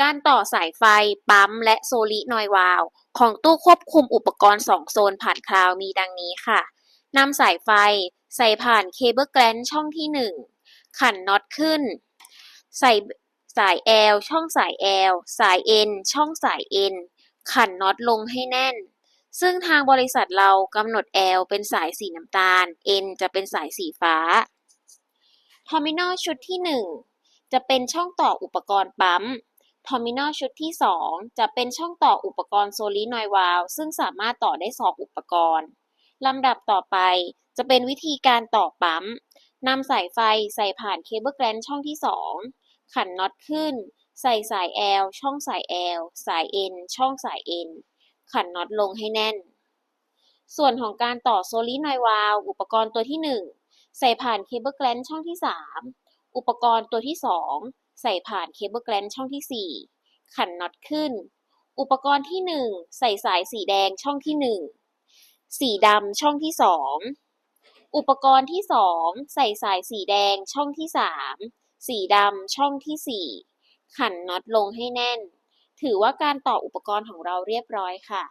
การต่อสายไฟ ปั๊ม และโซลินอยวาล์วของตู้ควบคุมอุปกรณ์ 2 โซนผ่านคลาวมีดังนี้ค่ะนำสายไฟ ใส่ผ่านเคเบิลแกลนช่องที่ 1 ขันน็อตขึ้น ใส่สาย L ช่องสาย L สาย N ช่องสาย N ขันน็อตลงให้แน่น ซึ่งทางบริษัทเรากำหนด L เป็นสายสีน้ำตาล N จะเป็นสายสีฟ้าทอร์มินอลชุดที่ 1 จะเป็นช่องต่ออุปกรณ์ปั๊ม ทอร์มินอลชุดที่ 2 จะเป็นช่องต่ออุปกรณ์โซลินอยวาล์วซึ่งสามารถต่อได้ 2 อุปกรณ์ ลำดับต่อไปจะเป็นวิธีการต่อปั๊มนำสายไฟใส่ผ่านเคเบิลแกลนช่องที่ 2 ขันน็อตขึ้น ใส่สาย L ช่องสาย L สาย N ช่องสาย N ขันน็อตลงให้แน่น ส่วนของการต่อโซลินอยวาล์วอุปกรณ์ตัวที่ 1 ใส่ผ่านเคเบิลแกลนช่องที่ 3 อุปกรณ์ตัวที่ 2 ใส่ผ่านเคเบิลแกลนช่องที่ 4 ขันน็อตขึ้น อุปกรณ์ที่ 1 ใส่สายสีแดงช่องที่ 1 สีดำช่องที่ 2 อุปกรณ์ที่ 2 ใส่สายสีแดงช่องที่ 3 สีดำช่องที่ 4 ขันน็อตลงให้แน่น ถือว่าการต่ออุปกรณ์ของเราเรียบร้อยค่ะ